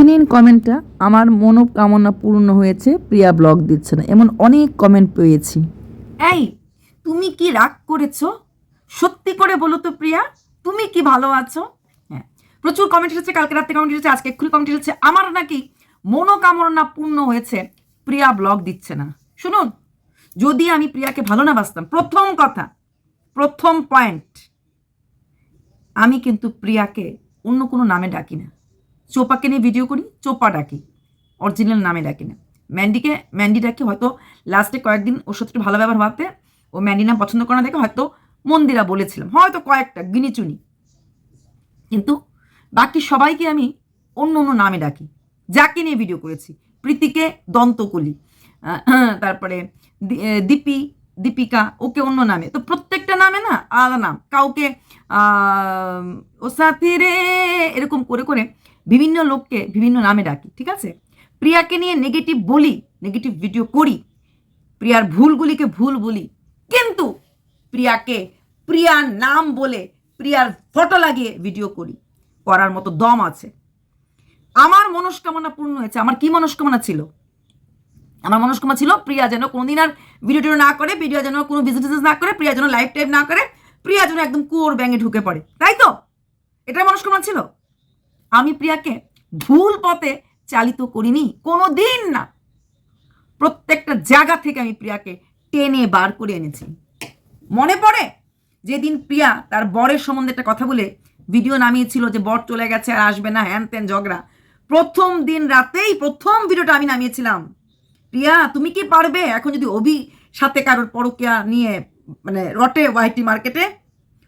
দেখে নিন কমেন্টটা আমার মনোকামনা পূর্ণ হয়েছে, প্রিয়া ব্লগ দিচ্ছে না, এমন অনেক কমেন্ট পেয়েছি। এই, তুমি কি রাগ করেছ? সত্যি করে বলো তো প্রিয়া, তুমি কি ভালো আছো? হ্যাঁ প্রচুর কমেন্ট এসেছে, কালকে রাত্রে কমেন্ট এসেছে, আজকে এক্ষুনি কমেন্ট এসেছে, আমার নাকি মনোকামনা পূর্ণ হয়েছে, প্রিয়া ব্লগ দিচ্ছে না। শুনুন, যদি আমি প্রিয়াকে ভালো না বাসতাম, প্রথম কথা, প্রথম পয়েন্ট আমি কিন্তু প্রিয়াকে অন্য কোনো নামে ডাকি না। চোপাকে নিয়ে ভিডিও করি, চোপা ডাকি অরিজিনাল নামে ডাকি না। ম্যান্ডিকে, ম্যান্ডি ডাকি হয়তো লাস্টে কয়েকদিন ওর একটু ভালো ব্যবহার ভাবতে ও ম্যান্ডি নাম পছন্দ করে না দেখে হয়তো মন্দিরা বলেছিলাম, হয়তো কয়েকটা, গিনিচুনি। কিন্তু বাকি সবাইকে আমি অন্য অন্য নামে ডাকি, যাকে নিয়ে ভিডিও করেছি, প্রীতিকে, দন্তকলি তারপরে দীপি, দীপিকা, ওকে অন্য নামে। তো প্রত্যেকটা নামে না আলাদা নাম, কাউকে ও সাথী রে, এরকম করে করে বিভিন্ন লোককে বিভিন্ন নামে ডাকি, ঠিক আছে? প্রিয়াকে নিয়ে নেগেটিভ বলি নেগেটিভ ভিডিও করি, প্রিয়ার ভুলগুলিকে ভুল বলি, কিন্তু প্রিয়াকে প্রিয়ার নাম বলে প্রিয়ার ফটো লাগিয়ে ভিডিও করি, করার মতো দম আছে। আমার মনস্কামনা পূর্ণ হয়েছে, আমার কি মনস্কামনা ছিল? আমার মনস্কামনা ছিল প্রিয়া যেন কোনোদিন আর ভিডিও টিডিও না করে প্রিয়া যেন কোনো বিজনেস না করে, প্রিয়া যেন লাইফ টাইপ না করে, প্রিয়া যেন একদম কুয়োর ব্যাঙে ঢুকে পড়ে, তাই তো? এটা মনস্কামনা ছিল? আমি প্রিয়াকে ভুল পথে চালিত করিনি কোনো দিন না। প্রত্যেকটা জায়গা থেকে আমি প্রিয়াকে টেনে বার করে এনেছি। মনে পড়ে? যেদিন প্রিয়া তার বরের সম্বন্ধে একটা কথা বলে ভিডিও নামিয়েছিল যে বর চলে গেছে আর আসবে না, হ্যান ত্যান ঝগড়া। প্রথম দিন রাতেই প্রথম ভিডিওটা আমি নামিয়েছিলাম। প্রিয়া, তুমি কি পারবে? এখন যদি অভি সাথে কারোর পরকিয়া নিয়ে মানে রটে ওয়াইটি মার্কেটে,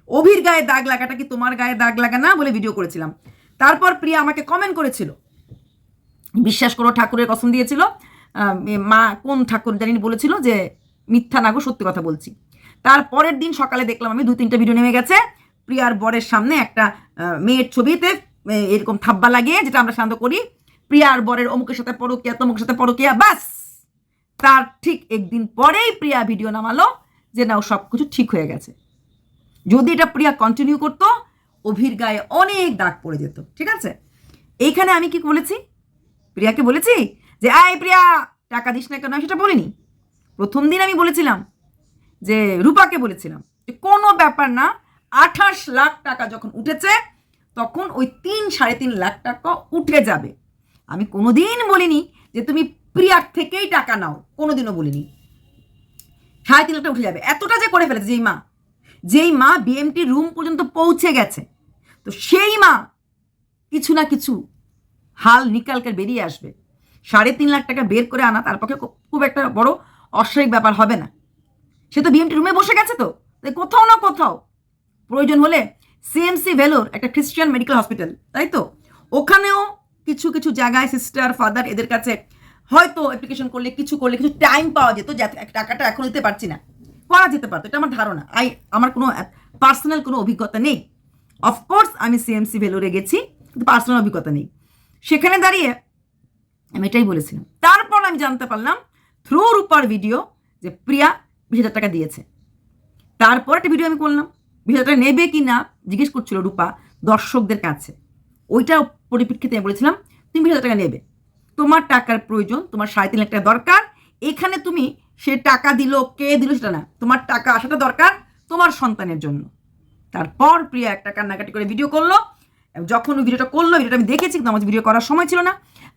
অভির গায়ে দাগ লাগাটা কি তোমার গায়ে দাগ লাগা না বলে ভিডিও করেছিলাম। তারপর প্রিয়া আমাকে কমেন্ট করেছিল। বিশ্বাস করো, ঠাকুরের কসম দিয়েছিল। মা কোন ঠাকুর জানি বলেছিল যে মিথ্যা না গো, সত্যি কথা বলছি। তারপরের দিন সকালে দেখলাম আমি দু তিনটা ভিডিও নেমে গেছে। প্রিয়ার বরের সামনে একটা মেয়ের ছবিতে এরকম থাব্বা লাগিয়ে যেটা আমরা শান্ত করি। প্রিয়ার বরের অমুকের সাথে পরকিয়া, তমুকের সাথে পরকিয়া বাস তার ঠিক একদিন পরেই প্রিয়া ভিডিও নামালো যে না সব কিছু ঠিক হয়ে গেছে। যদি এটা প্রিয়া কন্টিনিউ করতো অভির গায়ে অনেক দাগ পড়ে যেত, ঠিক আছে? এইখানে আমি কি বলেছি? প্রিয়াকে বলেছি যে, আয় প্রিয়া, টাকা দিস না কেন? সেটা বলিনি। প্রথম দিন আমি বলেছিলাম যে, রূপাকে বলেছিলাম যে, কোনো ব্যাপার না, আঠাশ লাখ টাকা যখন উঠেছে, তখন ওই তিন, সাড়ে তিন লাখ টাকা উঠে যাবে। আমি কোনোদিন বলিনি যে, তুমি প্রিয়ার থেকেই টাকা নাও। কোনোদিনও বলিনি। সাড়ে তিন লাখ টাকা উঠে যাবে। এতটা যে করে ফেলেছে, যেই মা যেই মা বিএমটি রুম পর্যন্ত পৌঁছে গেছে। তো সেই মা কিছু না কিছু হাল নিকালকে বেরিয়ে আসবে। সাড়ে তিন লাখ টাকা বের করে আনা তার পক্ষে খুব- একটা বড় অস্বাভাবিক ব্যাপার হবে না। সে তো বিএমটি রুমে বসে গেছে তো। তাই কোথাও না কোথাও প্রয়োজন হলে সিএমসি ভেলোর একটা খ্রিস্টান মেডিকেল হসপিটাল তাই তো? ওখানেও কিছু কিছু জায়গায় সিস্টার ফাদার এদের কাছে হয়তো অ্যাপ্লিকেশন করলে, কিছু করলে, কিছু টাইম পাওয়া যেত যাতে টাকাটা এখন দিতে পারছি না। করা যেতে পারতো, এটা আমার ধারণা। আই আমার কোনো পার্সোনাল কোনো অভিজ্ঞতা নেই। অফকোর্স আমি সিএমসি ভেলোরে গেছি কিন্তু পার্সোনাল অভিজ্ঞতা নেই। সেখানে দাঁড়িয়ে আমি এটাই বলেছিলাম। তারপর আমি জানতে পারলাম থ্রু রূপার ভিডিও যে প্রিয়া বিশ হাজার টাকা দিয়েছে। তারপর একটা ভিডিও আমি করলাম, বিশ হাজার টাকা নেবে কি না জিজ্ঞেস করছিল রূপা দর্শকদের কাছে। ওইটার পরিপ্রেক্ষিতে আমি বলেছিলাম, তুমি বিশ হাজার টাকা নেবে। তোমার টাকার প্রয়োজন, তোমার সাড়ে তিন লাখ টাকা দরকার। এখানে তুমি সে টাকা দিল, কে দিল সেটা না। তোমার টাকা আসাটা দরকার তোমার সন্তানের জন্য। তারপর প্রিয়া একটা কান্নাকাটি করে ভিডিও করল। যখন ওই ভিডিওটা করল ভিডিওটা আমি দেখেছি, কিন্তু আমার ভিডিও করার সময় ছিল না।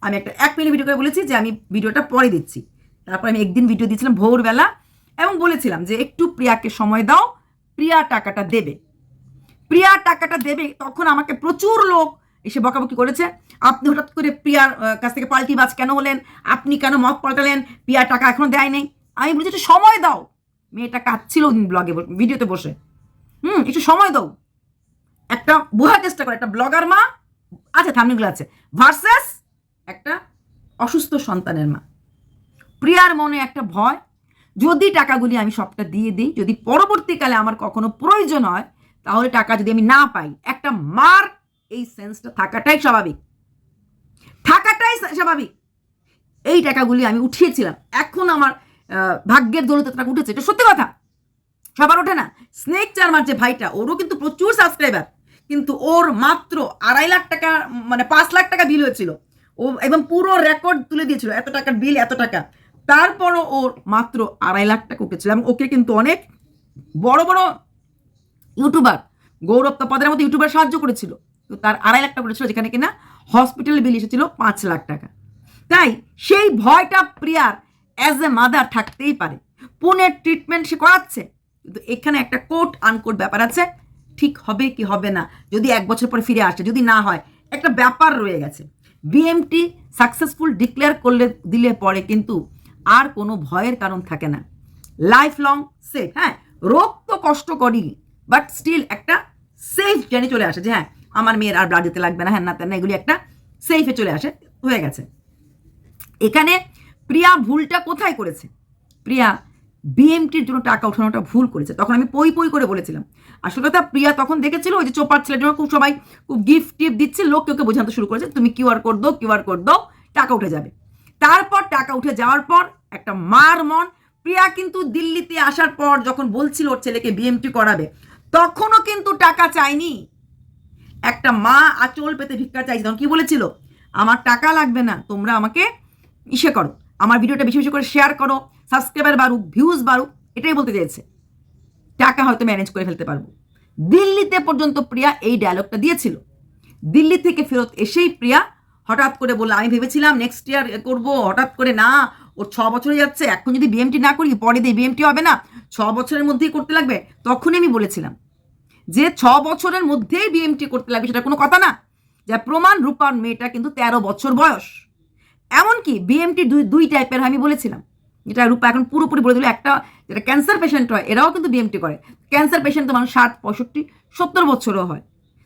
আমি একটা এক মিনিট ভিডিও করে বলেছি যে, আমি ভিডিওটা পরে দিচ্ছি। তারপর আমি একদিন ভিডিও দিয়েছিলাম ভোরবেলা এবং বলেছিলাম যে, একটু প্রিয়াকে সময় দাও, প্রিয়া টাকাটা দেবে। প্রিয়া টাকাটা দেবে, তখন আমাকে প্রচুর লোক এসে বকাবকি করেছে। আপনি হঠাৎ করে প্রিয়ার কাছ থেকে পাল্টি বাজ কেন হলেন? আপনি কেন মত পাল্টালেন? প্রিয়া টাকা এখনও দেয় নেই আমি বলেছি সময় দাও। মেয়েটা কাঁদছিল ব্লগে ভিডিওতে বসে। হুম, একটু সময় দাও। একটা বোঝার চেষ্টা করে, একটা ব্লগার মা আছে থামনিগুলো আছে ভার্সেস একটা অসুস্থ সন্তানের মা। প্রিয়ার মনে একটা ভয়, যদি টাকাগুলি আমি সবটা দিয়ে দিই, যদি পরবর্তীকালে আমার কখনো প্রয়োজন হয়, তাহলে টাকা যদি আমি না পাই, একটা মার এই সেন্সটা থাকাটাই স্বাভাবিক। থাকাটাই স্বাভাবিক। এই টাকাগুলি আমি উঠিয়েছিলাম। এখন আমার ভাগ্যের দৌলতে টাকা উঠেছে। এটা সত্যি কথা। সবার ওঠে না। স্নেক চার্মার যে ভাইটা, ওরও কিন্তু প্রচুর সাবস্ক্রাইবার কিন্তু ওর মাত্র আড়াই লাখ টাকা মানে পাঁচ লাখ টাকা বিল হয়েছিল। ও একদম পুরো রেকর্ড তুলে দিয়েছিল, এত টাকার বিল এত টাকা। তারপরও ওর মাত্র আড়াই লাখ টাকা উঠেছিল এবং ওকে কিন্তু অনেক বড় বড় ইউটিউবার গৌরব তপাদের মতো ইউটিউবার সাহায্য করেছিল। তো তার আড়াই লাখ টাকা করেছিল যেখানে কিনা হসপিটাল বিল এসেছিল পাঁচ লাখ টাকা। তাই সেই ভয়টা প্রিয়ার অ্যাজ এ মাদার থাকতেই পারে। পুনের ট্রিটমেন্ট সে করাচ্ছে? এখানে একটা কোট আনকোট ব্যাপার আছে, ঠিক হবে কি হবে না, যদি এক বছর পরে ফিরে আসে, যদি না হয়, একটা ব্যাপার রয়ে গেছে। বিএমটি সাকসেসফুল ডিক্লেয়ার করলে, দিলে পরে কিন্তু আর কোনো ভয়ের কারণ থাকে না। লাইফ লং সেফ হ্যাঁ রোগ তো কষ্ট করি বাট স্টিল একটা সেফ জার্নি চলে আসে যে হ্যাঁ আমার মেয়ের আর ব্লাড দিতে লাগবে না হ্যাঁ না তেন এগুলি একটা সেফে চলে আসে, হয়ে গেছে। এখানে প্রিয়া ভুলটা কোথায় করেছে? প্রিয়া বিএমটির জন্য টাকা ওঠানোটা ভুল করেছে। তখন আমি পই পই করে বলেছিলাম। আসল কথা প্রিয়া তখন দেখেছিল ওই যে চোপার ছেলের জন্য খুব সবাই খুব গিফট টিফট দিচ্ছে, লোক কেউ কেউ বোঝাতে শুরু করেছে, তুমি কিউআর কোড দাও কিউআর কোড দাও, টাকা উঠে যাবে। তারপর টাকা উঠে যাওয়ার পর একটা মার মন, প্রিয়া কিন্তু দিল্লিতে আসার পর যখন বলছিল ওর ছেলেকে বিএমটি করাবে, তখনও কিন্তু টাকা চায়নি। একটা মা আঁচল পেতে ভিক্ষা চাইছে, তখন কি বলেছিল? আমার টাকা লাগবে না, তোমরা আমাকে ইসে করো। আমার ভিডিওটা বেশি বেশি করে শেয়ার করো সাবস্ক্রাইবার বাড়ুক ভিউজ বাড়ুক, এটাই বলতে চেয়েছে টাকা হয়তো ম্যানেজ করে ফেলতে পারব। দিল্লিতে পর্যন্ত প্রিয়া এই ডায়লগটা দিয়েছিল। দিল্লি থেকে ফেরত এসেই প্রিয়া হঠাৎ করে বলল, আমি ভেবেছিলাম নেক্সট ইয়ার করব। হঠাৎ করে, না ওর ছ বছরে যাচ্ছে, এখন যদি বিএমটি না করি, পরে দিয়ে বিএমটি হবে না, ছ বছরের মধ্যেই করতে লাগবে। তখনই আমি বলেছিলাম যে, ছ বছরের মধ্যেই বিএমটি করতে লাগবে, সেটা কোনো কথা না। যা প্রমাণ রূপার মেয়েটা কিন্তু তেরো বছর বয়স। এমনকি বিএমটি দুই দুই টাইপের আমি বলেছিলাম। যেটা রূপা এখন পুরোপুরি বলে দিল, একটা যেটা ক্যান্সার পেশেন্ট হয়, এরাও কিন্তু বিএমটি করে। ক্যান্সার পেশেন্ট তো মানুষ ষাট, পঁয়ষট্টি, সত্তর বছরও হয়।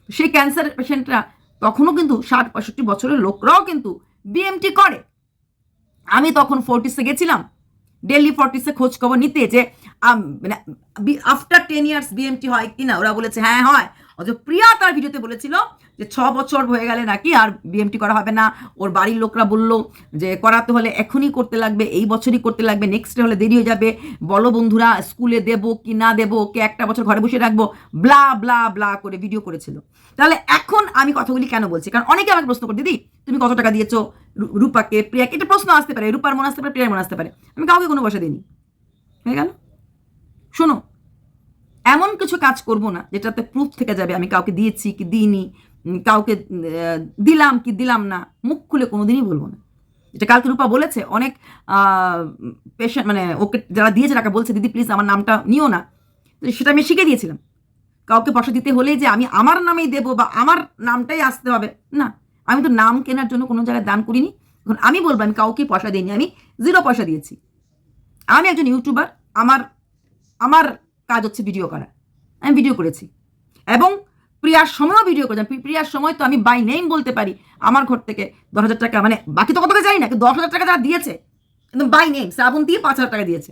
সেই ক্যান্সার পেশেন্টরা তখনও কিন্তু ষাট, পঁয়ষট্টি বছরের লোকরাও কিন্তু বিএমটি করে। আমি তখন ফোর্টিসে গেছিলাম। ডেলি ফোর্টিসে খোঁজ খবর নিতে যে মানে আফটার টেন ইয়ার্স বিএমটি হয় কি না ওরা বলেছে হ্যাঁ হয়। অথচ প্রিয়া তার ভিডিওতে বলেছিল যে ছ বছর হয়ে গেলে নাকি আর বিএমটি করা হবে না। ওর বাড়ির লোকরা বলল যে করাতে হলে এখনই করতে লাগবে, এই বছরই করতে লাগবে নেক্সট হলে দেরি হয়ে যাবে। বলো বন্ধুরা স্কুলে দেবো কি না দেবো, কে একটা বছর ঘরে বসে রাখব ব্লা ব্লা ব্লা করে ভিডিও করেছিল। তাহলে এখন আমি কথাগুলি কেন বলছি? কারণ অনেকে আমাকে প্রশ্ন করে, দিদি, তুমি কত টাকা দিয়েছ? রূপাকে, প্রিয়াকে, এটা প্রশ্ন আসতে পারে, রূপার মনে আসতে পারে, প্রিয়ার মনে আসতে পারে। আমি কাউকে কোনো পয়সা দিইনি। হয়ে গেল? শোনো এমন কিছু কাজ করব না, যেটাতে প্রুফ থেকে যাবে আমি কাউকে দিয়েছি কি দিইনি কাউকে দিলাম কি দিলাম না, মুখ খুলে কোনোদিনই বলব না। যেটা কালকে রূপা বলেছে, অনেক পেশেন্ট মানে ওকে যারা দিয়েছে টাকা বলছে, দিদি প্লিজ আমার নামটা নিও না। সেটা আমি শিখে দিয়েছিলাম। কাউকে পয়সা দিতে হলেই যে আমি আমার নামেই দেবো বা আমার নামটাই আসতে হবে, না। আমি তো নাম কেনার জন্য কোনো জায়গায় দান করিনি। এখন আমি বলব, আমি কাউকে পয়সা দিইনি, আমি জিরো পয়সা দিয়েছি। আমি একজন ইউটিউবার আমার আমার কাজ হচ্ছে ভিডিও করা। আমি ভিডিও করেছি। এবং প্রিয়ার সময়ও ভিডিও করেছি। প্রিয়ার সময় তো আমি বাই নেম বলতে পারি আমার ঘর থেকে দশ হাজার টাকা। মানে বাকি তো কত টাকা জানি না, কিন্তু দশ হাজার টাকা যারা দিয়েছে একদম বাই নেম শ্রাবন্তী পাঁচ হাজার টাকা দিয়েছে।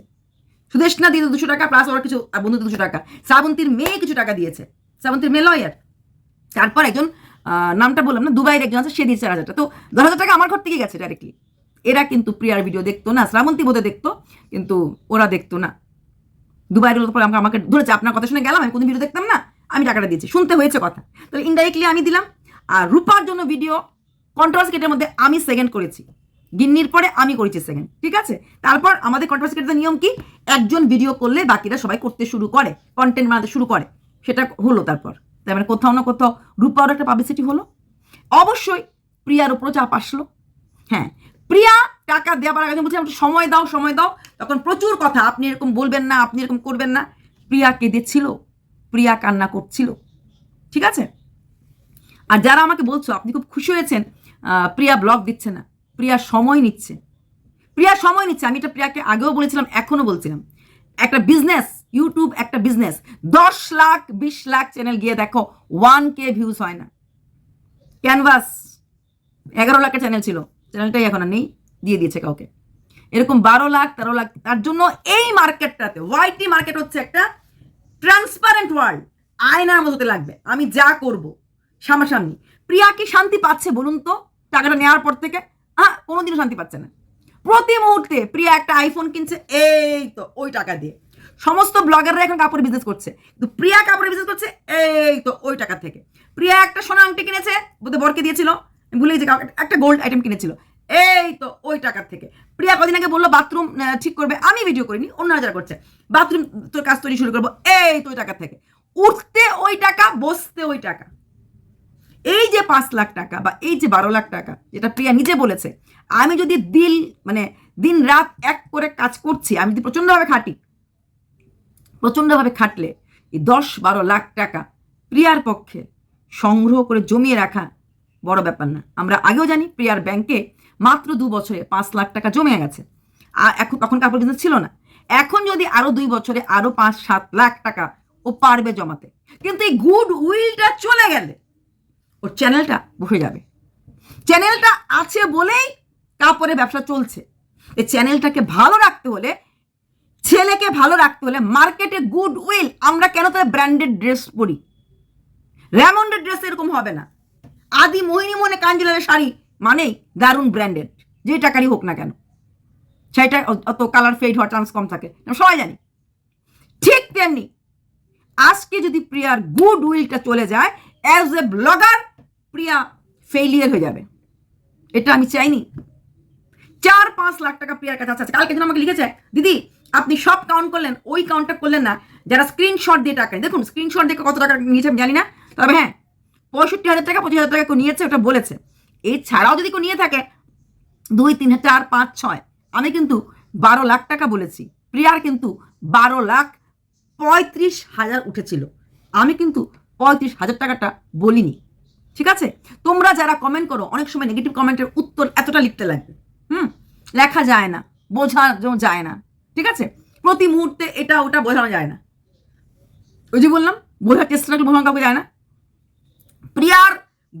সুদেশনা দিয়ে দুশো টাকা প্লাস ওর কিছু বন্ধুদের দুশো টাকা। শ্রাবন্তীর মেয়ে কিছু টাকা দিয়েছে। শ্রাবন্তীর মেয়ে লয়ার তারপর একজন নামটা বললাম না, দুবাইয়ের একজন আছে, সে দিয়েছে চার হাজার টাকা। তো দশ হাজার টাকা আমার ঘর থেকে গেছে ডাইরেক্টলি এরা কিন্তু প্রিয়ার ভিডিও দেখতো না, শ্রাবন্তী বোধহয় দেখতো, কিন্তু ওরা দেখতো না। দুবাইয়ের লোক পরে আমাকে আমাকে ধরেছে, আপনার কথা শুনে গেলাম, আমি কোনো ভিডিও দেখতাম না, আমি টাকাটা দিয়েছি, শুনতে হয়েছে কথা। তাহলে ইনডাইরেক্টলি আমি দিলাম, আর রূপার জন্য ভিডিও কন্ট্রোভার্সি কেটের মধ্যে আমি সেকেন্ড করেছি। গিন্নির পরে আমি করেছি সেকেন্ড ঠিক আছে? তারপর আমাদের কন্ট্রোভার্সি কেটের নিয়ম কি? একজন ভিডিও করলে বাকিরা সবাই করতে শুরু করে কন্টেন্ট বানাতে শুরু করে। সেটা হলো তারপর। তার মানে কোথাও না কোথাও রূপারও একটা পাবলিসিটি হলো। অবশ্যই প্রিয়ার উপরও চাপ আসলো। হ্যাঁ প্রিয়া টাকা দেওয়ার আগে বলছি, আমাকে সময় দাও সময় দাও। তখন প্রচুর কথা। আপনি এরকম বলবেন না, আপনি এরকম করবেন না। প্রিয়া কেঁদেছিল। প্রিয়া কান্না করছিল। ঠিক আছে? আর যারা আমাকে বলছো, আপনি খুব খুশি হয়েছেন। প্রিয়া ব্লগ দিচ্ছে না। প্রিয়া সময় নিচ্ছে। প্রিয়া সময় নিচ্ছে। আমি এটা প্রিয়াকে আগেও বলেছিলাম, এখনও বলছিলাম। একটা বিজনেস ইউটিউব একটা বিজনেস দশ লাখ, বিশ লাখ চ্যানেল গিয়ে দেখো ওয়ান কে ভিউজ হয় না। ক্যানভাস এগারো লাখের চ্যানেল ছিল। চ্যানেলটাই এখন আর নেই। দিয়ে দিয়েছে কাউকে। এরকম বারো লাখ, তেরো লাখ, তার জন্য এই মার্কেটটাতে ওয়াইটি মার্কেট হচ্ছে একটা ট্রান্সপারেন্ট ওয়ার্ল্ড আয়নার মতো লাগবে। আমি যা করব সামনাসামনি। প্রিয়া কি শান্তি পাচ্ছে বলুন তো? টাকাটা নেওয়ার পর থেকে? হ্যাঁ কোনোদিনও শান্তি পাচ্ছে না। প্রতি মুহূর্তে প্রিয়া একটা আইফোন কিনছে, এই তো, ওই টাকা দিয়ে। সমস্ত ব্লগাররা এখন কাপড় বিজনেস করছে। কিন্তু প্রিয়া কাপড়ের বিজনেস করছে, এই তো, ওই টাকা থেকে। প্রিয়া একটা সোনা আংটি কিনেছে, বোধহয় বরকে দিয়েছিল। ভুলে গেছি একটা গোল্ড আইটেম কিনেছিল। এই তো ওই টাকার থেকে। প্রিয়া কদিন আগে বলল বাথরুম ঠিক করবে। আমি ভিডিও করিনি অন্যরা যারা করছে। বাথরুম তোর কাজ তৈরি শুরু করব। এই তো ওই টাকার থেকে। উঠতে ওই টাকা, বসতে ওই টাকা। এই যে পাঁচ লাখ টাকা বা এই যে বারো লাখ টাকা, যেটা প্রিয়া নিজে বলেছে, আমি যদি দিল মানে দিন রাত এক করে কাজ করছি, আমি যদি প্রচণ্ডভাবে খাটি, প্রচণ্ডভাবে খাটলে এই দশ বারো লাখ টাকা প্রিয়ার পক্ষে সংগ্রহ করে জমিয়ে রাখা বড় ব্যাপার না। আমরা আগেও জানি প্রিয়ার ব্যাংকে মাত্র দু বছরে পাঁচ লাখ টাকা জমে গেছে। আর এখন, তখন কাপড় বিজনেস ছিল না। এখন যদি আরও দুই বছরে আরও পাঁচ, সাত লাখ টাকা ও পারবে জমাতে, কিন্তু এই গুড উইলটা চলে গেলে ওর চ্যানেলটা বসে যাবে। চ্যানেলটা আছে বলেই কাপড়ে ব্যবসা চলছে। এই চ্যানেলটাকে ভালো রাখতে হলে, ছেলেকে ভালো রাখতে হলে মার্কেটে গুড উইল আমরা কেন তাহলে ব্র্যান্ডেড ড্রেস পরি? র্যামন্ডের ড্রেস এরকম হবে না। আদি মোহিনী মনে কাঞ্জিলালের শাড়ি মানেই দারুণ ব্র্যান্ডেড যে টাকারই হোক না কেন। সেটা অত কালার ফেড হওয়ার চান্স কম থাকে। সবাই জানি। ঠিক তেমনি আজকে যদি প্রিয়ার গুড উইলটা চলে যায় as a blogger Priya failure হয়ে যাবে। এটা আমি চাইনি। চার পাঁচ লাখ টাকা প্রিয়ার কাছে আছে। কালকে যেন আমাকে লিখেছে, দিদি, আপনি সব কাউন্ট করলেন, ওই কাউন্টটা করলেন না। যারা স্ক্রিনশট দিয়ে টাকা দেখুন স্ক্রিনশট দেখে কত টাকা নিয়েছে আমি জানি না। তবে হ্যাঁ পঁয়ষট্টি হাজার টাকা, পঁচিশ হাজার টাকা নিয়েছে, ওটা বলেছে। এছাড়াও যদি কেউ নিয়ে থাকে, দুই, তিন, চার, পাঁচ, ছয়, আমি কিন্তু বারো লাখ টাকা বলেছি। প্রিয়ার কিন্তু বারো লাখ পঁয়ত্রিশ হাজার উঠেছিল। আমি কিন্তু পঁয়ত্রিশ হাজার টাকাটা বলিনি। ঠিক আছে? তোমরা যারা কমেন্ট করো, অনেক সময় নেগেটিভ কমেন্টের উত্তর এতটা লিখতে লাগবে। হুম? লেখা যায় না, বোঝানো যায় না। ঠিক আছে? প্রতি মুহূর্তে এটা ওটা বোঝানো যায় না। ওই যে বললাম, বোঝার চেষ্টা বোঝানো কাউকে যায় না। প্রিয়ার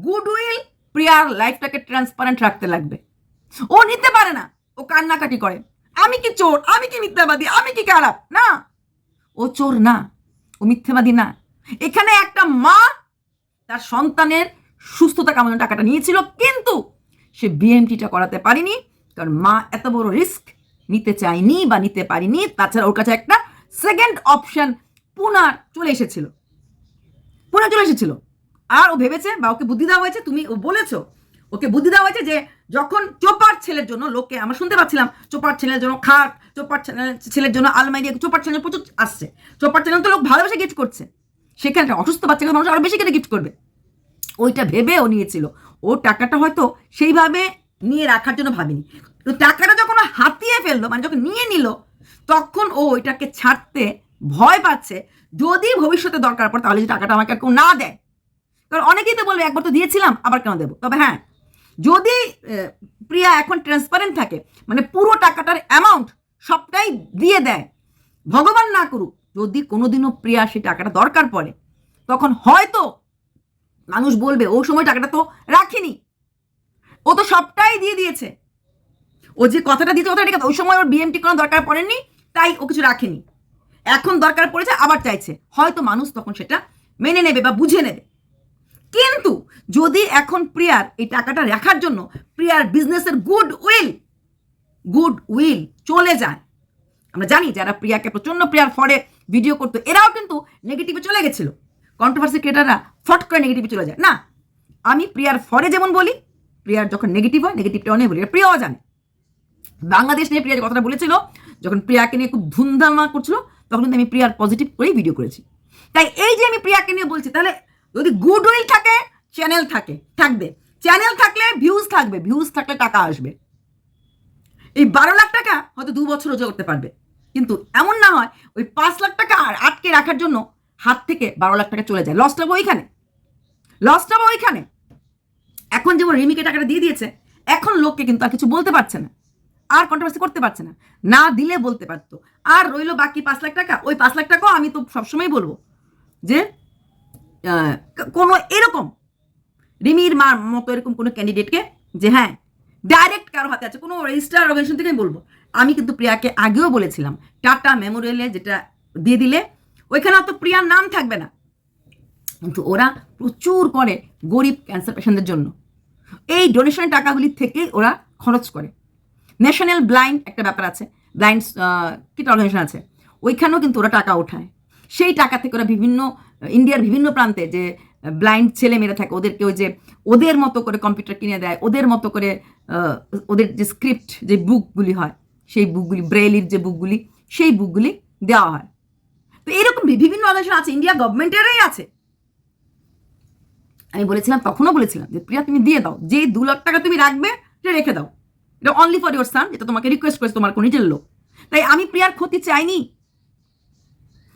গুডউইল প্রিয়ার লাইফটাকে ট্রান্সপারেন্ট রাখতে লাগবে। ও নিতে পারে না, ও কান্নাকাটি করে। আমি কি চোর? আমি কি মিথ্যাবাদী? আমি কি খারাপ? না। ও চোর না, ও মিথ্যাবাদী না। এখানে একটা মা তার সন্তানের সুস্থতা কামানোর টাকাটা নিয়েছিল, কিন্তু সে বিএমটিটা করাতে পারেনি, কারণ মা এত বড় রিস্ক নিতে চায়নি বা নিতে পারিনি। তাছাড়া ওর কাছে একটা সেকেন্ড অপশন পুনার চলে এসেছিল। পুনা চলে এসেছিল। আর ও ভেবেছে বা ওকে বুদ্ধি দেওয়া হয়েছে, তুমি ও বলেছ। ওকে বুদ্ধি দেওয়া হয়েছে যে যখন চোপার ছেলের জন্য লোকে আমরা শুনতে পাচ্ছিলাম চোপার ছেলের জন্য খাট চোপার ছেলে- ছেলের জন্য আলমারি চোপার ছেলের প্রচুর আসছে। চোপার ছেলে তো লোক ভালোবেসে গিফট করছে। সেখানে অসুস্থ বাচ্চাকে মানুষ আরও বেশি করে গিফট করবে। ওইটা ভেবে ও নিয়েছিল। ও টাকাটা হয়তো সেইভাবে নিয়ে রাখার জন্য ভাবেনি। তো টাকাটা যখন হাতিয়ে ফেলল মানে যখন নিয়ে নিল, তখন ও ওইটাকে ছাড়তে ভয় পাচ্ছে। যদি ভবিষ্যতে দরকার পড়ে, তাহলে যদি টাকাটা আমাকে কেউ না দেয়। কারণ অনেকেই তো বলবে, একবার তো দিয়েছিলাম, আবার কেন দেবো? তবে হ্যাঁ যদি প্রিয়া এখন ট্রান্সপারেন্ট থাকে মানে পুরো টাকাটার অ্যামাউন্ট সবটাই দিয়ে দেয়, ভগবান না করুক, যদি কোনোদিনও প্রিয়া সেই টাকাটা দরকার পড়ে, তখন হয়তো মানুষ বলবে, ও সময় টাকাটা তো রাখিনি, ও তো সবটাই দিয়ে দিয়েছে, ও যে কথাটা দিয়েছে কথাটা ঠিক আছে, ওই সময় ওর বিএমটি কোনো দরকার পড়েনি, তাই ও কিছু রাখেনি, এখন দরকার পড়েছে, আবার চাইছে। হয়তো মানুষ তখন সেটা মেনে নেবে বা বুঝে নেবে। কিন্তু যদি এখন প্রিয়ার এই টাকাটা রাখার জন্য প্রিয়ার বিজনেসের গুড উইল গুড উইল চলে যায়। আমরা জানি যারা প্রিয়াকে প্রচণ্ড প্রিয়ার ফরে ভিডিও করতো, এরাও কিন্তু নেগেটিভে চলে গেছিল। কন্ট্রোভার্সি ক্রিয়েটাররা ফট করে নেগেটিভে চলে যায়। না, আমি প্রিয়ার ফরে যেমন বলি, প্রিয়ার যখন নেগেটিভ হয় নেগেটিভটা অনেক বলি। প্রিয়াও জানে। বাংলাদেশ নিয়ে প্রিয়া যে কথাটা বলেছিল, যখন প্রিয়াকে নিয়ে খুব ধুমধামা করছিল, তখন কিন্তু আমি প্রিয়ার পজিটিভ করেই ভিডিও করেছি। তাই এই যে আমি প্রিয়াকে নিয়ে বলছি, তাহলে যদি গুড উইল থাকে চ্যানেল থাকে, থাকবে। চ্যানেল থাকলে ভিউজ থাকবে ভিউজ থাকলে টাকা আসবে। এই বারো লাখ টাকা হয়তো দু বছর রোজা করতে পারবে। কিন্তু এমন না হয়, ওই পাঁচ লাখ টাকা আর আটকে রাখার জন্য হাত থেকে বারো লাখ টাকা চলে যায়। লসটা ওইখানে। লসটা ওইখানে। এখন যেমন রিমিকে টাকাটা দিয়ে দিয়েছে, এখন লোককে কিন্তু আর কিছু বলতে পারছে না। আর কন্ট্রোভার্সি করতে পারছে না। না দিলে বলতে পারতো। আর রইল বাকি পাঁচ লাখ টাকা। ওই পাঁচ লাখ টাকাও আমি তো সবসময় বলব যে কোনো এরকম রিমির মার মতো এরকম কোনো ক্যান্ডিডেটকে যে হ্যাঁ ডাইরেক্ট কারও হাতে আছে। কোনো রেজিস্টার অর্গানাইজেশন থেকে আমি বলব। আমি কিন্তু প্রিয়াকে আগেও বলেছিলাম, টাটা মেমোরিয়ালে যেটা দিয়ে দিলে, ওইখানে তো প্রিয়ার নাম থাকবে না। কিন্তু ওরা প্রচুর করে গরিব ক্যান্সার পেশেন্টদের জন্য। এই ডোনেশনের টাকাগুলি থেকে ওরা খরচ করে। ন্যাশনাল ব্লাইন্ড একটা ব্যাপার আছে ব্লাইন্ড কিটা অর্গানাইজেশন আছে। ওইখানেও কিন্তু ওরা টাকা ওঠায়। সেই টাকা থেকে ওরা বিভিন্ন, ইন্ডিয়ার বিভিন্ন প্রান্তে যে ব্লাইন্ড ছেলে মেয়েরা থাকে, ওদেরকে ওই যে ওদের মতো করে কম্পিউটার কিনে দেয়, ওদের মতো করে ওদের যে স্ক্রিপ্ট যে বুকগুলি হয়, সেই বুকগুলি ব্রেলির যে বুকগুলি সেই বুকগুলি দেওয়া হয়। তো এরকম বি- বিভিন্ন অর্গানাইজেশন আছে ইন্ডিয়া গভর্নমেন্টেরই আছে। আমি বলেছিলাম, তখনও বলেছিলাম যে, প্রিয়া, তুমি দিয়ে দাও। যে দু লাখ টাকা তুমি রাখবে সেটা রেখে দাও। এটা অনলি ফর ইউর সান যেটা তোমাকে রিকোয়েস্ট করেছে তোমার কোনো নিজের লোক। তাই আমি প্রিয়ার ক্ষতি চাইনি।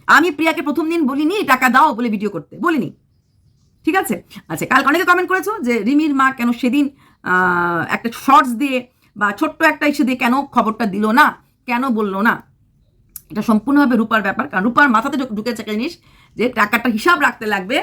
আমি প্রিয়াকে প্রথম দিন বলিনি, টাকা দাও বলে ভিডিও করতে, বলিনি। ঠিক আছে? আচ্ছা কাল অনেকে কমেন্ট করেছ যে রিমির মা কেন সেদিন একটা শর্টস দিয়ে বা ছোট্ট একটা ইস্যু দিয়ে কেন খবরটা দিল না, কেন বলল না? এটা সম্পূর্ণভাবে রূপার ব্যাপার, কারণ রূপার মাথাতে ঢুকেছে একটা জিনিস যে টাকাটা হিসাব রাখতে লাগবে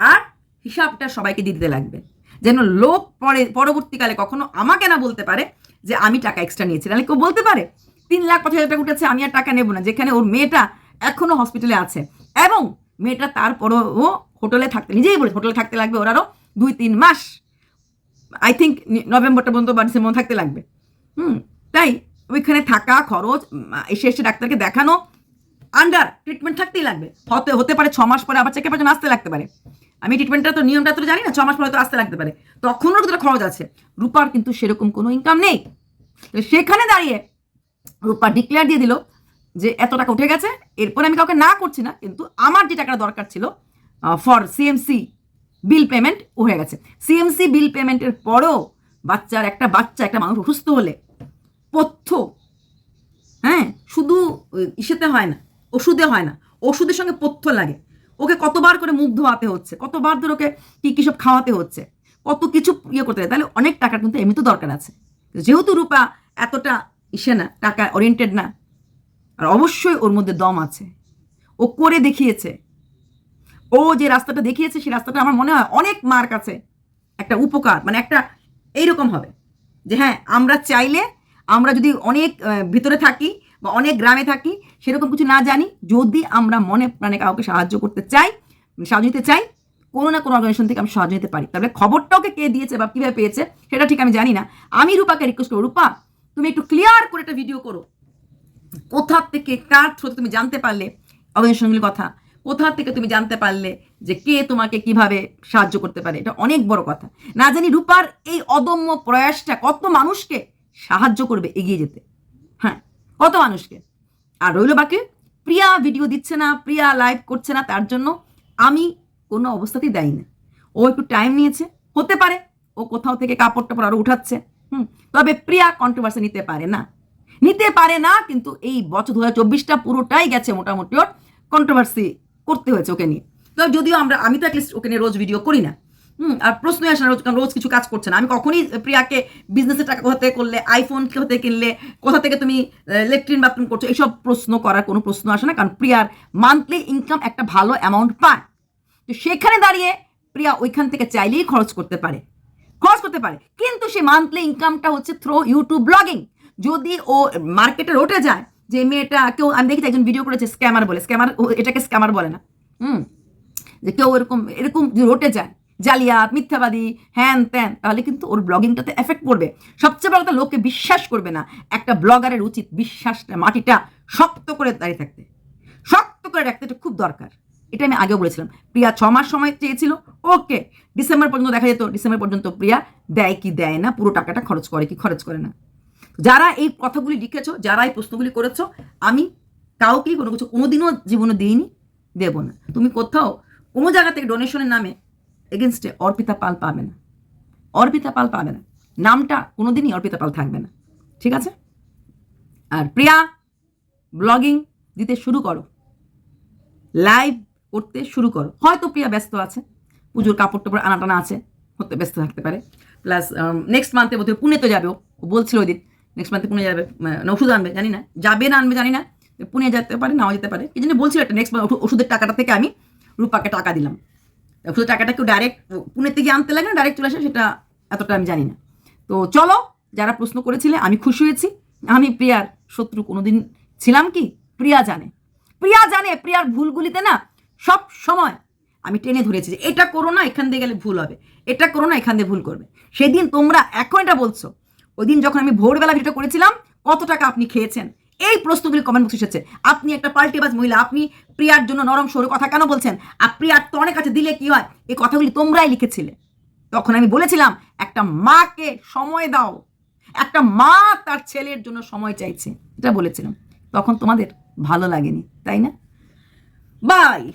আর হিসাবটা সবাইকে দিতে লাগবে। যেন লোক পরে পরবর্তীকালে কখনো আমাকে না বলতে পারে যে আমি টাকা এক্সট্রা নিয়েছি। তাহলে কেউ বলতে পারে, তিন লাখ পঁচিশ হাজার টাকা উঠেছে, আমি আর টাকা নেব না। যেখানে ওর মেয়েটা এখনও হসপিটালে আছে। এবং মেয়েটা তারপরও হোটেলে থাকতে, নিজেই বলে হোটেলে থাকতে লাগবে, ওর আরও দুই, তিন মাস। আই থিঙ্ক নভেম্বরটা পর্যন্ত বা ডিসেম্বর থাকতে লাগবে। হুম, তাই ওইখানে থাকা, খরচ এসে এসে ডাক্তারকে দেখানো আন্ডার ট্রিটমেন্ট থাকতেই লাগবে। হতে হতে পারে ছ মাস পরে আবার চেকে জন্য আসতে লাগতে পারে। আমি ট্রিটমেন্টটা তো, নিয়মটা তো জানি না, ছ মাস পরে তো আসতে লাগতে পারে। তখনও কিন্তু খরচ আছে? রূপার কিন্তু সেরকম কোনো ইনকাম নেই। সেখানে দাঁড়িয়ে রূপা ডিক্লেয়ার দিয়ে দিল যে এত টাকা উঠে গেছে, এরপরে আমি কাউকে না করছি না, কিন্তু আমার যে টাকাটা দরকার ছিল ফর সিএমসি বিল পেমেন্ট হয়ে গেছে। সিএমসি বিল পেমেন্টের পরও বাচ্চার একটা বাচ্চা, একটা মানুষ অসুস্থ হলে পথ্য হ্যাঁ শুধু ইসেতে হয় না, ওষুধে হয় না, ওষুধের সঙ্গে পথ্য লাগে। ওকে কতবার করে মুখ ধোয়াতে হচ্ছে, কতবার ধরে ওকে কী কী সব খাওয়াতে হচ্ছে, কত কিছু ইয়ে করতে হয়, তাহলে অনেক টাকার কিন্তু এমনি তো দরকার আছে। যেহেতু রূপা এতটা ইসে না, টাকা ওরিয়েন্টেড না আর অবশ্যই ওর মধ্যে দম আছে। ও করে দেখিয়েছে। ও যে রাস্তাটা দেখিয়েছে, সেই রাস্তাটা আমার মনে হয় অনেক মার কাছে একটা উপকার মানে একটা এইরকম হবে যে হ্যাঁ আমরা চাইলে আমরা যদি অনেক ভিতরে থাকি বা অনেক গ্রামে থাকি, সেরকম কিছু না জানি, যদি আমরা মনে প্রাণে কাউকে সাহায্য করতে চাই, সাহায্য নিতে চাই, কোনো না কোনো অর্গানাইজেশন থেকে আমি সাহায্য নিতে পারি। তাহলে খবরটা ওকে কে দিয়েছে বা কীভাবে পেয়েছে, সেটা ঠিক আমি জানি না। আমি রূপাকে রিকোয়েস্ট করব, রূপা, তুমি একটু ক্লিয়ার করে একটা ভিডিও করো। কোথা থেকে কার থ্রুতে তুমি জানতে পারলে? অর্গানাইজেশনগুলির কথা। কোথা থেকে তুমি জানতে পারলে যে কে তোমাকে কীভাবে সাহায্য করতে পারে? এটা অনেক বড় কথা। না জানি রূপার এই অদম্য প্রয়াসটা কত মানুষকে সাহায্য করবে এগিয়ে যেতে। হ্যাঁ কত মানুষকে। আর রইল বাকি, প্রিয়া ভিডিও দিচ্ছে না, প্রিয়া লাইভ করছে না, তার জন্য আমি কোনো অবস্থাতেই দায়ী না ও একটু টাইম নিয়েছে। হতে পারে, ও কোথাও থেকে কাপড় টাপড় আরও উঠাচ্ছে। হুম, তবে প্রিয়া কন্ট্রোভার্সি নিতে পারে না। নিতে পারে না, কিন্তু এই বছর দু হাজার চব্বিশটা পুরোটাই গেছে মোটামুটি ওর কন্ট্রোভার্সি করতে হয়েছে ওকে নিয়ে। তো যদিও আমরা, আমি তো অ্যাটলিস্ট ওকে নিয়ে রোজ ভিডিও করি না। হুম, আর প্রশ্নই আসে না রোজ রোজ কিছু কাজ করছে না। আমি কখনই প্রিয়াকে বিজনেসের টাকা কোথা থেকে করলে আইফোন কোথা থেকে কিনলে, কোথা থেকে তুমি লেট্রিন বাথরুম করছ, এইসব প্রশ্ন করার কোনো প্রশ্ন আসে না, কারণ প্রিয়ার মান্থলি ইনকাম একটা ভালো অ্যামাউন্ট পায়। তো সেখানে দাঁড়িয়ে প্রিয়া ওইখান থেকে চাইলেই খরচ করতে পারে। খরচ করতে পারে। কিন্তু সে মান্থলি ইনকামটা হচ্ছে থ্রো ইউটিউব ব্লগিং যদি ও মার্কেটে রোটে যায়, যে মেয়েটা কেউ, আমি দেখি একজন ভিডিও করেছে স্ক্যামার বলে স্ক্যামার এটাকে স্ক্যামার বলে না, হুম? যে কেউ এরকম এরকম রোটে যায়, জালিয়াত, মিথ্যাবাদী, হ্যান ত্যান, তাহলে কিন্তু ওর ব্লগিংটাতে এফেক্ট পড়বে। সবচেয়ে বড় কথা, লোকে বিশ্বাস করবে না, একটা ব্লগারের উচিত বিশ্বাসটা, মাটিটা শক্ত করে দাঁড়িয়ে থাকতে। শক্ত করে রাখতে এটা খুব দরকার। এটা আমি আগেও বলেছিলাম। প্রিয়া ছ মাস সময় চেয়েছিল, ওকে, ডিসেম্বর পর্যন্ত দেখা যেত, ডিসেম্বর পর্যন্ত প্রিয়া দেয় কি দেয় না, পুরো টাকাটা খরচ করে কি খরচ করে না। যারা এই কথাগুলি লিখেছো, যারা এই প্রশ্নগুলি করেছ, আমি কাউকেই কোনো কিছু কোনোদিনও জীবনে দিইনি, দেবো না। তুমি কোথাও কোনো জায়গা থেকে ডোনেশনের নামে এগেনস্টে অর্পিতা পাল পাবে না। অর্পিতা পাল পাবে না। নামটা কোনোদিনই অর্পিতা পাল থাকবে না। ঠিক আছে? আর প্রিয়া, ব্লগিং দিতে শুরু করো। লাইভ করতে শুরু করো। হয়তো প্রিয়া ব্যস্ত আছে, পুজোর কাপড় টাপড় আনা টানা আছে, হতে ব্যস্ত থাকতে পারে। প্লাস নেক্সট মান্থে বোধহয় পুনেতে যাবে ও বলছিল ওই দিন নেক্সট মান্থে পুনে যাবে না ওষুধ আনবে, জানি না। যাবে না আনবে, জানি না। পুনে যেতে পারে, নাও যেতে পারে। এই জন্য বলছিল একটা নেক্সট ওষুধের টাকাটা থেকে আমি রূপাকে টাকা দিলাম। ওষুধের টাকাটা কেউ ডাইরেক্ট পুনেতে গিয়ে আনতে লাগে না ডাইরেক্ট চলে আসে, সেটা এতটা আমি জানি না। তো চলো, যারা প্রশ্ন করেছিলে, আমি খুশি হয়েছি। আমি প্রিয়ার শত্রু কোনোদিন ছিলাম কি? প্রিয়া জানে। প্রিয়া জানে, প্রিয়ার ভুলগুলিতে না সব সময় আমি টেনে ধরেছি যে এটা করো না, এখান দিয়ে গেলে ভুল হবে। এটা করো না, এখান দিয়ে ভুল করবে। সেদিন তোমরা এখন এটা বলছো ওই দিন যখন আমি ভোরবেলা ভিডিও করেছিলাম, কত টাকা আপনি খেয়েছেন? এই প্রশ্নগুলি কমেন্ট বক্সে এসেছে। আপনি একটা পাল্টিবাজ মহিলা, আপনি প্রিয়ার জন্য নরম সরু কথা কেন বলছেন? আর প্রিয়ার তো অনেক কাছে দিলে কি হয়? এই কথাগুলি তোমরাই লিখেছিলে। তখন আমি বলেছিলাম, একটা মাকে সময় দাও। একটা মা তার ছেলের জন্য সময় চাইছে। এটা বলেছিলাম। তখন তোমাদের ভালো লাগেনি, তাই না? বাই